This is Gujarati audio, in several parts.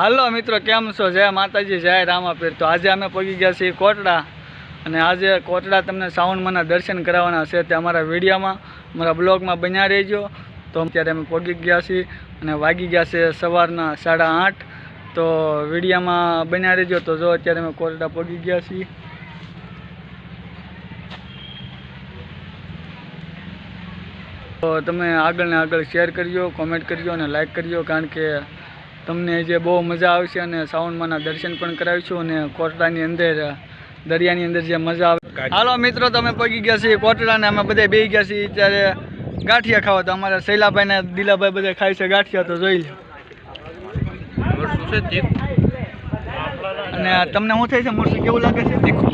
હાલો મિત્રો, કેમ છો? જય માતાજી, જય રામાપીર. તો આજે અમે પહોંચી ગયા છીએ કોટડા. અને આજે કોટડા તમને સાવનમાંના દર્શન કરાવવાના છે. તે અમારા વિડીયોમાં, અમારા બ્લોગમાં બન્યા રહેજો. તો અત્યારે અમે પહોંચી ગયા છીએ અને વાગી ગયા છે સવારના સાડા આઠ. તો વિડીયામાં બન્યા રહેજો. તો જો અત્યારે અમે કોટડા પહોંચી ગયા છીએ. તો તમે આગળ ને આગળ શેર કરજો, કોમેન્ટ કરજો અને લાઈક કરજો. કારણ કે તમને જે બહુ મજા આવશે અને સાવનમાંના દર્શન પણ કરાવીશું અને કોટડાની અંદર દરિયાની અંદર જે મજા આવે. હાલો મિત્રો તમે પગી ગયા છીએ કોટડાને અમે બધા બે ગયા છીએ. ત્યારે ગાંઠિયા ખાવા તો અમારા શૈલાભાઈ ને દિલાભાઈ બધા ખાય છે ગાંઠિયા તો જોઈ લો અને તમને શું થાય છે? મરસું કેવું લાગે છે? તીખું.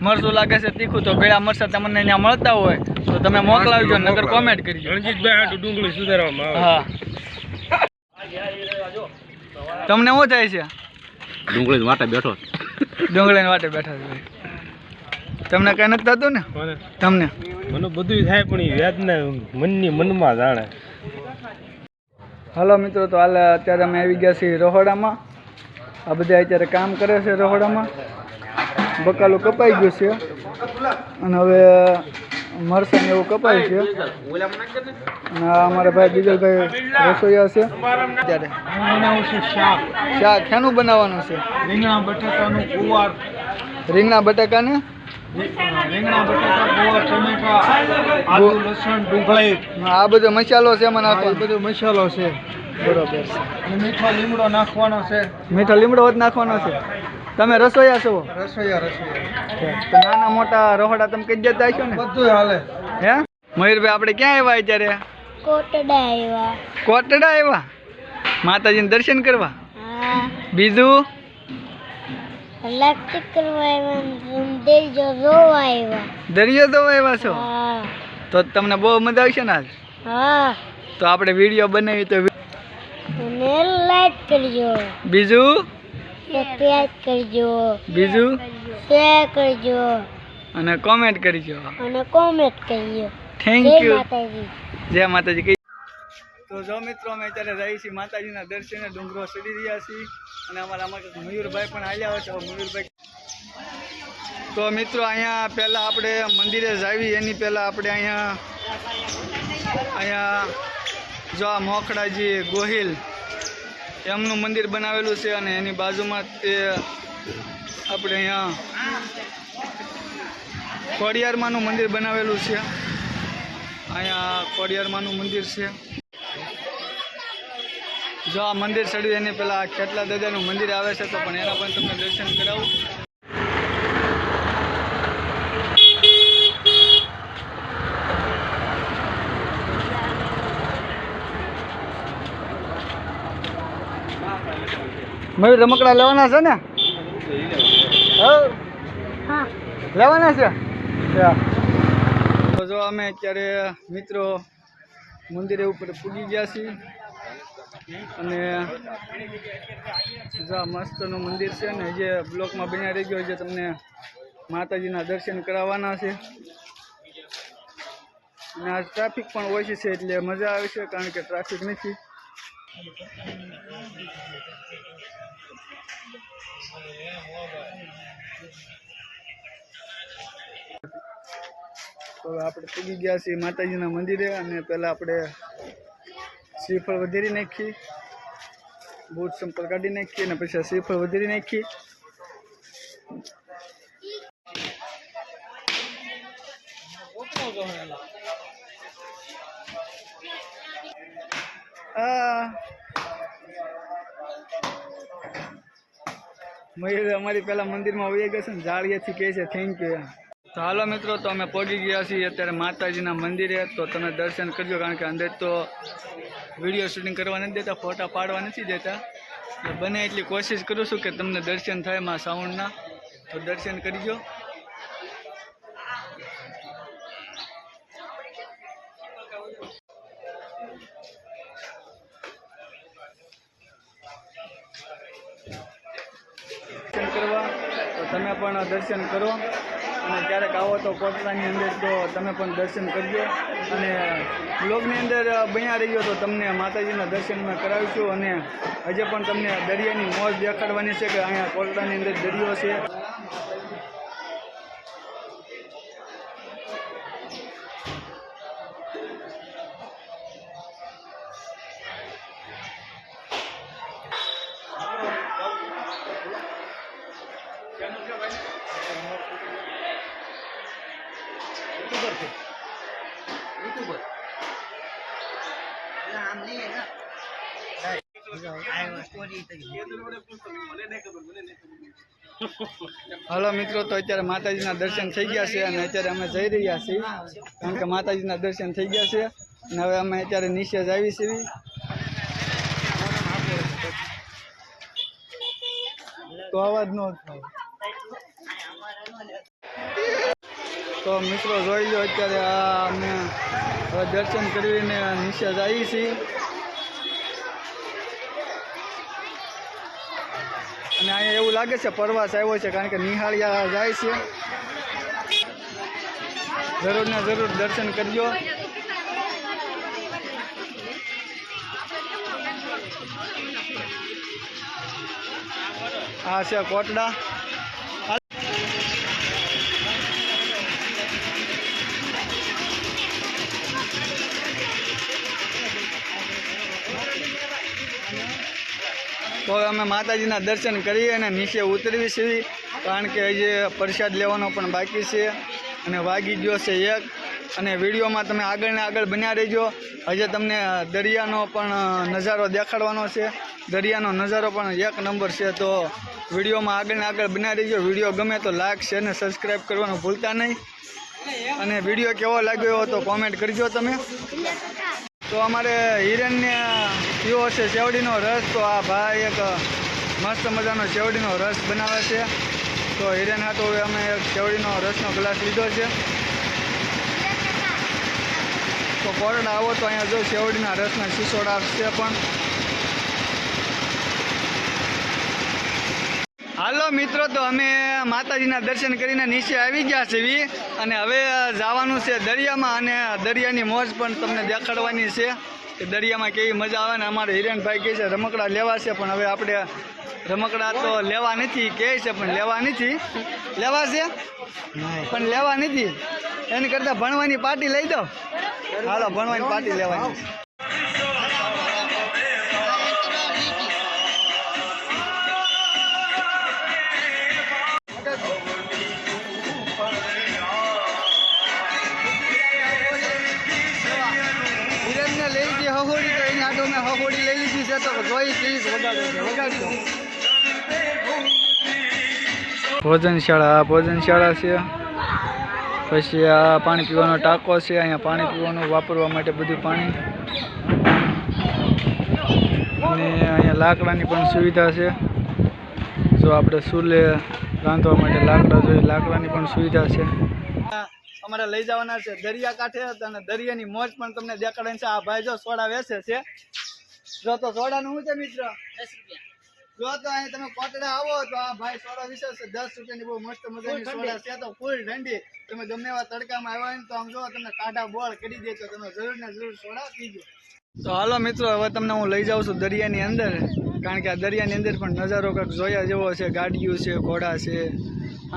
મરસું લાગે છે તીખું. તો ગળા મરસા તમને ત્યાં મળતા હોય તો તમે મોકલાવજો નગર કોમેન્ટ કરજો. રણજીતભાઈ ડુંગળી સુધારવામાં હા. તમને શું થાય છે? ડુંગળી વાટે બેઠો ડુંગળી વાટે બેઠો છે. તમને કઈ નથી થતું ને? તમને? મને બધું થાય પણ એ વેદના મનની મનમાં જાણે. હાલો મિત્રો તો હાલ અત્યારે અમે આવી ગયા છીએ રહોડામાં. આ બધા અત્યારે કામ કરે છે રહોડામાં. બકાલું કપાઈ ગયું છે. અને હવે મરસાં ને એવું કપાય છે. ના. અમારા ભાઈ બીજલભાઈ રસોઈયા છે. ત્યારે બનાવું છું શાક શાક શાનું બનાવવાનું છે? રીંગણા બટાકાનું કુવાર રીંગણા બટાકાને? રીંગણા બટાકા ગોળ ટમેટા આદુ લસણ આ બધો મસાલો છે મને બધો મસાલો છે. બરોબર. છે મીઠો લીમડો નાખવાનો છે. મીઠો લીમડો જ નાખવાનો છે? તમે રસોઈયા છો? રસોઈયા રસોઈયા તો નાના મોટા રહોડા તમે કઈ જતા છો ને? બધું હાલે. હે? મયુરભાઈ આપણે ક્યાં આવ્યા અત્યારે? કોટડા આવ્યા. કોટડા આવ્યા? માતાજીને દર્શન કરવા? હા. બીજું? લક્ષ્ય કરવા આવ્યા જોવા આવ્યા. દરિયો તો આવ્યા છો? હા. તો તમને બહુ મજા આવશે ને આજ? હા. તો આપણે વીડિયો બનાવી તો લાઈક કરજો બીજું? સબસ્ક્રાઈબ કરજો. બીજું? શેર કરજો. અને કોમેન્ટ કરજો. અને કોમેન્ટ કરજો. થેન્ક જય યુ માતાજી. જય માતાજી. તો જો મિત્રો અમે અત્યારે રહી છીએ માતાજીના દર્શને ડુંગરો ચડી રહ્યા છીએ. અને અમારા આમાં મયુરભાઈ પણ આવ્યા હોય તો મયુરભાઈ તો મિત્રો અહીંયા પહેલાં આપણે મંદિરે જાવી. એની પહેલાં આપણે અહીંયા અહીંયા જો આ મોખડાજી ગોહિલ એમનું મંદિર બનાવેલું છે અને એની બાજુમાં તે આપણે અહીંયા ખોડિયારમાંનું મંદિર બનાવેલું છે. અહીંયા ખોડિયારમાંનું મંદિર છે. જો આ મંદિર ચડ્યું, એની પહેલાં ખેટલા દાદાનું મંદિર આવે છે તો પણ એના પણ તમને દર્શન કરાવું. મયુર રમકડા લેવાના છે ને? લેવાના છે? તો જો અમે અત્યારે મિત્રો મંદિરે ઉપર પૂગી ગયા છીએ. અને જો મસ્તનું મંદિર છે ને જે બ્લોકમાં બન્યા રહી ગયો જે તમને માતાજીના દર્શન કરાવવાના છે. અને આ ટ્રાફિક પણ ઓછી છે એટલે મજા આવે છે કારણ કે ટ્રાફિક નથી. તો આપણે પૂગી ગયા છીએ માતાજીના મંદિરે અને પહેલાં આપણે શ્રીફળ વધેરી નાખી બૂટ સંપલ કાઢી નાખી અને પછી શ્રીફળ વધેરી નાખી આ મયુર અમારી પહેલા મંદિરમાં વહી ગયા છે ને જાળીએથી કહે છે થેન્ક યુ તો હાલો મિત્રો, તો અમે પહોંચી ગયા છીએ. અત્યારે માતાજીના મંદિરે, તો તમે દર્શન કરજો, કારણ કે અંદર તો વીડિયો શૂટિંગ કરવા નથી દેતા ફોટા પાડવા નથી દેતા. બને એટલી કોશિશ કરું છું કે તમને દર્શન થાયમાં સાઉન્ડના. તો દર્શન કરજો તમે પણ દર્શન કરો. અને ક્યારેક આવો તો કોટડાની અંદર તો તમે પણ દર્શન કરજો. અને બ્લોગની અંદર બન્યા રહ્યો તો તમને માતાજીના દર્શન મેં કરાવીશું. અને હજે પણ તમને દરિયાની મોજ દેખાડવાની છે કે અહીંયા કોટડાની અંદર દરિયો છે. હલો મિત્રો, તો અત્યારે માતાજીના દર્શન થઈ ગયા છે અને અત્યારે અમે જઈ રહ્યા છીએ. કારણ કે માતાજીના દર્શન થઈ ગયા છે અને હવે અમે અત્યારે નિશ્ચય આવી છીએ. તો અવાજ ન થાય. તો મિત્રો જોઈ લો અત્યારે આ અમે દર્શન કરીને નીચે આવી છીએ. અને અહીંયા એવું લાગે છે પ્રવાસ આવ્યો છે, કારણ કે નિહાળિયા જાય છે. જરૂર ને જરૂર દર્શન કરજો. આ છે કોટડા. તો અમે માતાજીના દર્શન કરીએ અને નીચે ઉતરવી છીએ કારણ કે હજી પ્રસાદ લેવાનો પણ બાકી છે. અને વાગી ગયો છે એક. અને વિડીયોમાં તમે આગળ ને આગળ બન્યા રહેજો. હજે તમને દરિયાનો પણ નજારો દેખાડવાનો છે. દરિયાનો નજારો પણ એક નંબર છે. તો વિડીયોમાં આગળ ને આગળ બન્યા રહેજો. વીડિયો ગમે તો લાઈક, શેર ને સબસ્ક્રાઈબ કરવાનું ભૂલતા નહીં. અને વીડિયો કેવો લાગ્યો તો કોમેન્ટ કરજો તમે. તો અમારે હિરણને પીવો છે શેવડીનો રસ? તો આ ભાઈ એક મસ્ત મજાનો શેવડીનો રસ બનાવે છે. તો હિરેન હતો હવે અમે એક શેવડીનો રસનો ગ્લાસ લીધો છે. તો કોરડા આવો તો અહીંયા જો શેવડીના રસના શીશોડા છે પણ. હાલો મિત્રો, તો અમે માતાજીના દર્શન કરીને નીચે આવી ગયા છીએ અને હવે જવાનું છે દરિયામાં અને દરિયાની મોજ પણ તમને દેખાડવાની છે. કે દરિયામાં કેવી મજા આવે ને અમારે હિરેનભાઈ કહે છે, રમકડા લેવા છે, પણ હવે આપણે રમકડા તો લેવા નથી, કહે છે, પણ લેવા નથી. લેવા છે? પણ લેવા નથી. એની કરતાં ભણવાની પાર્ટી લઈ દો. હાલો, ભણવાની પાર્ટી લેવાની આટો મેં હહોડી લઈ લીધી છે, તો જોઈ પ્લીઝ વગાડો ભોજનશાળા, આ ભોજનશાળા છે. પછી આ પાણી પીવાનો ટાંકો છે, અહીંયા પાણી પીવાનું, વાપરવા માટે બધું પાણી. અને અહીંયા લાકડાની પણ સુવિધા છે. જો આપણે ચૂલે રાંધવા માટે લાકડા જોઈએ, લાકડાની પણ સુવિધા છે. અમારે લઈ જવાના છે દરિયા કાંઠે અને દરિયાની મોજ પણ તમને દેખાડે છે. આ ભાઈ જો સોડા વેચે છે. જો તો સોડાનું શું છે મિત્ર? જો તો અહીં તમે કોટડા આવો તો આ ભાઈ સોડા વિશે છે. દસ રૂપિયાની બહુ મસ્ત મજાની સોડા છે તો ફૂલ ઠંડી. તમે ગમે એવા તડકામાં આવ્યા ને તો આમ જો તમને કાઢા બોળ કરી દે તો તમે જરૂર ને જરૂર સોડા પીજો. તો હાલો મિત્રો હવે તમને હું લઈ જાઉં છું દરિયાની અંદર. કારણ કે આ દરિયાની અંદર પણ નજારો કંઈક જોયા જેવો છે. ગાડીઓ છે ઘોડા છે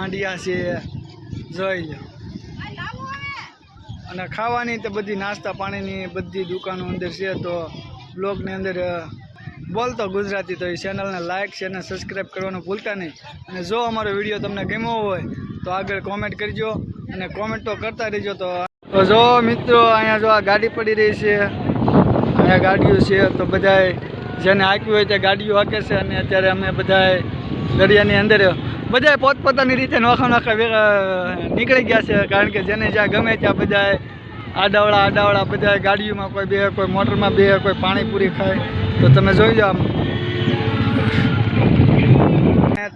આંડિયા છે. જોઈ લો અને ખાવાની તો બધી નાસ્તા પાણીની બધી દુકાનો અંદર છે તો બ્લોગની અંદર બોલતો ગુજરાતી તો એ ચેનલને લાઇક છે અને સબસ્ક્રાઈબ કરવાનું ભૂલતા નહીં. અને જો અમારો વીડિયો તમને ગમ્યો હોય તો આગળ કોમેન્ટ કરજો અને કોમેન્ટ તો કરતા રહેજો તો. જો મિત્રો, અહીંયા જો આ ગાડી પડી રહી છે, અહીંયા ગાડીઓ છે, તો બધાય જેને હાંક્યું હોય તે ગાડીઓ હાંકે છે અને અત્યારે અમે બધાય દરિયાની અંદર બધાય પોતપોતાની રીતે નોખા નોખા નીકળી ગયા છે, કારણ કે જેને જ્યાં ગમે ત્યાં બધાય આડાવડા આડાવડા બધા ગાડીઓમાં કોઈ બે, કોઈ મોટરમાં બે, કોઈ પાણીપુરી ખાય. તો તમે જોઈ જાઓ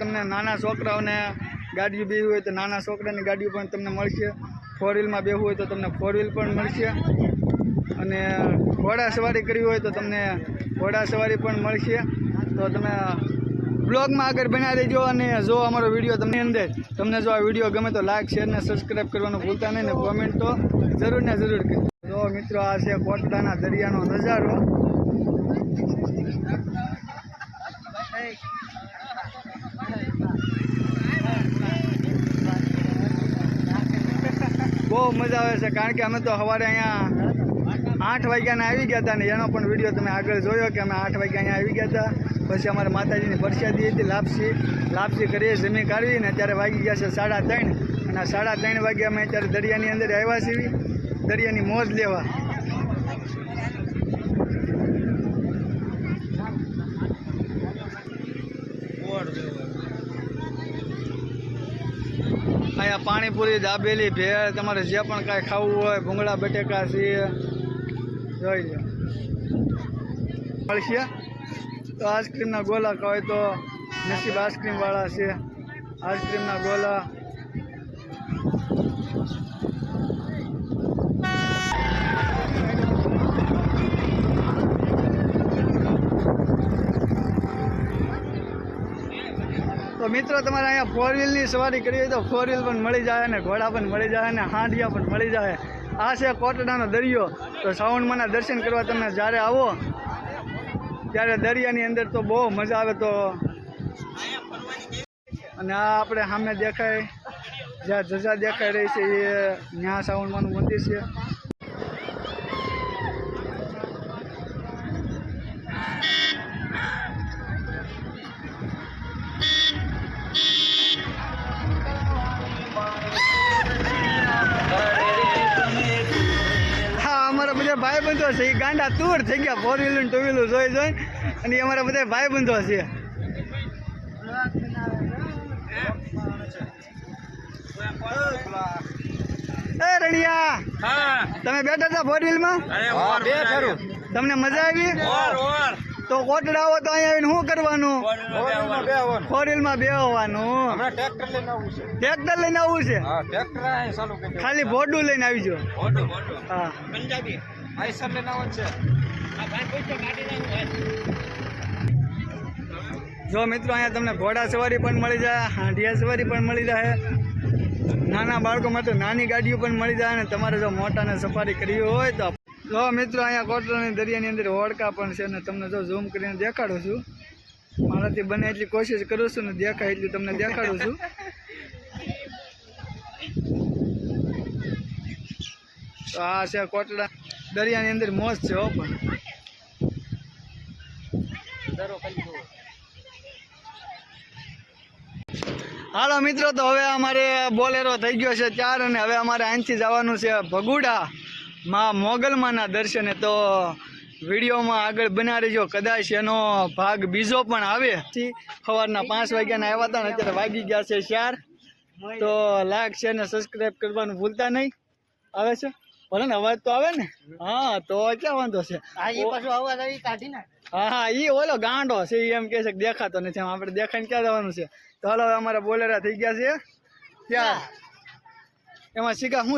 તમને નાના છોકરાઓને ગાડીઓ બેવી હોય તો નાના છોકરાની ગાડીઓ પણ તમને મળશે. ફોર વ્હીલમાં બેવું હોય તો તમને ફોર વ્હીલ પણ મળશે. અને ઘોડા સવારી કરવી હોય તો તમને ઘોડા સવારી પણ મળશે. તો તમે બ્લોગમાં આગળ બનાવી દેજો અને જો અમારો વીડિયો તમને અંદર, તમને જો આ વીડિયો ગમે તો લાઈક શેર ને સબસ્ક્રાઈબ કરવાનું ભૂલતા નહીં ને કોમેન્ટ તો જરૂર ને જરૂર કરજો. જો મિત્રો, આ છે કોટડાના દરિયાનો નજારો. બહુ મજા આવે છે, કારણ કે અમે તો સવારે અહીંયા આઠ વાગ્યાના આવી ગયા હતા ને એનો પણ વીડિયો તમે આગળ જોયો કે અમે આઠ વાગ્યા અહીંયા આવી ગયા હતા. પછી અમારે માતાજીની પ્રસાદી હતી, લાપસી. લાપસી કરીએ જમી કાઢવી ને અત્યારે વાગી ગયા છે સાડા ત્રણ. અને સાડા ત્રણ વાગે અમે અત્યારે દરિયાની અંદર આવ્યા છીએ. દરિયાની મોજ લેવા. અહીંયા પાણીપુરી, દાબેલી, ભેળ, તમારે જે પણ કાંઈ ખાવું હોય, ભૂંગળા, બટેકા છે જોઈ લો. મળશે? તો આઈસ્ક્રીમના ગોલા કહે તો નસીબ આઈસ્ક્રીમ વાળા છે. આઈસ્ક્રીમના ગોલા. તો મિત્રો, તમારે અહીંયા ફોર વ્હીલની સવારી કરવી હોય તો ફોર વ્હીલ પણ મળી જાય અને ઘોડા પણ મળી જાય અને હાંડિયા પણ મળી જાય. આ છે કોટડાનો દરિયો. તો શ્રાવણમાંના દર્શન કરવા તમે જ્યારે આવો ત્યારે દરિયાની અંદર તો બહુ મજા આવે તો. અને આ આપણે સામે દેખાય, જ્યાં જજા દેખાઈ રહી છે, એ ન્યા શ્રાવણમાંનું મંદિર છે. ગાંડા તૂર થઈ ગયા ફોર વ્હીલર ટુ વ્હીલર જોઈ જોઈ અને એ અમારા બધા ભાઈબંધો છે. એ રણિયા તમે બેઠા હતા ફોર વ્હીલમાં તમને મજા આવી? તો કોટડા આવો તો અહીંયા આવીને શું કરવાનું? ઓરમાં બે આવવાનું ફોર વ્હીલમાં બેહવાનું. ટ્રેક્ટર લઈને ટ્રેક્ટર લઈને આવવું છે? હા ટ્રેક્ટર અહીં ચાલુ કરી દેવું. ખાલી ભોડું લઈને આવજો ઓટો ઓટો હા. પંજાબી. આઈસર લઈને આવવાનું છે. જો મિત્રો અહીંયા તમને ઘોડા સવારી પણ મળી જાય હાંડિયા સવારી પણ મળી જાય નાના બાળકો માટે નાની ગાડીઓ પણ મળી જાય અને તમારે જો મોટાને સફારી કરવી હોય તો જો મિત્રો અહીંયા કોટરાની દરિયાની અંદર હોડકા પણ છે અને તમને જો ઝૂમ કરીને દેખાડું છું. મારાથી બને એટલી કોશિશ કરું છું ને દેખાય એટલી તમને દેખાડું છું. તો આ છે કોટડા. દરિયાની અંદર મોજ છે હો પણ. હાલો મિત્રો, તો હવે અમારે બોલેરો થઈ ગયો છે ચાર અને હવે અમારે અહીંથી જવાનું છે ભગુડા માં મોગલમાના દર્શને. તો વિડીયોમાં આગળ બના રહેજો. કદાચ એનો ભાગ બીજો પણ આવે. સવારના પાંચ વાગ્યાના આવ્યા હતા ને અત્યારે વાગી ગયા છે ચાર. તો લાઈક, શેર ને સબસ્ક્રાઈબ કરવાનું ભૂલતા નહીં. આવે છે? ભલે ને અવાજ તો આવે ને. હા તો ક્યાં વાંધો છે? હા હા ઈ ઓલો ગાંડો છે એમ કે છે કે દેખાતો નથી. આમ આપણે દેખાઈને ક્યાં જવાનું છે? તો હાલો અમારા બોલેરા થઈ ગયા છે. ક્યાં? એમાં શીખા હું